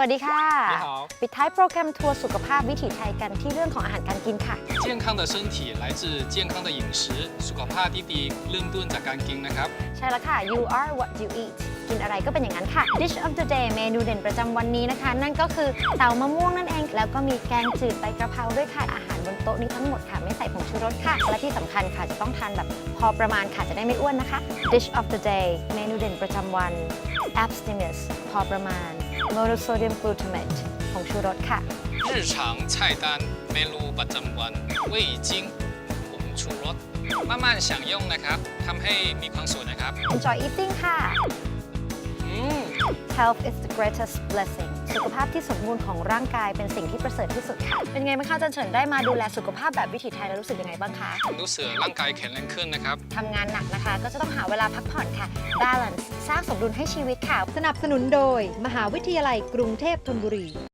วัสดีค่ะ 你好， ปิดท้ายโปรแกรมทัวร์สุขภาพวิถีไทยกันที่เรื่องของอาหารการกินค่ะ 健康的身体来自健康的饮食สุขภาพที่ดีเริ่มต้นจากการกินนะครับ ใช่แล้วค่ะ you are what you eat กินอะไรก็เป็นอย่างนั้นค่ะ dish of the day เมนูเด่นประจำวันนี้นะคะ นั่นก็คือเต่ามะม่วงนั่นเอง แล้วก็มีแกงจืดใบกระเพราด้วยค่ะ อาหารบนโต๊ะนี้ทั้งหมดค่ะ ไม่ใส่ผงชูรสค่ะ และที่สำคัญค่ะ จะต้องทานแบบพอประมาณค่ะ จะได้ไม่อ้วนนะคะ dish of the day เมนูเด่นประจำวัน abstinence พอประมาณ monosodium glutamate ผงชูรสค่ะ 日常菜单เมนูประจำวัน味精ผงชูรส慢慢享用นะครับทำให้มีความสุขนะครับ enjoy eating ค่ะ อืม Health is the greatest blessing สุขภาพที่สมบูรณ์ของร่างกายเป็นสิ่งที่ประเสริฐที่สุดค่ะ เป็นไงบ้างคะอาจันเฉินได้มาดูแลสุขภาพแบบวิถีไทยแล้วรู้สึกยังไงบ้างคะรู้สึกร่างกายแข็งแรงขึ้นนะครับ ทำงานหนักนะคะ ก็จะต้องหาเวลาพักผ่อนค่ะ balance สร้างสมดุลให้ชีวิตค่ะ สนับสนุนโดย มหาวิทยาลัยกรุงเทพธนบุรี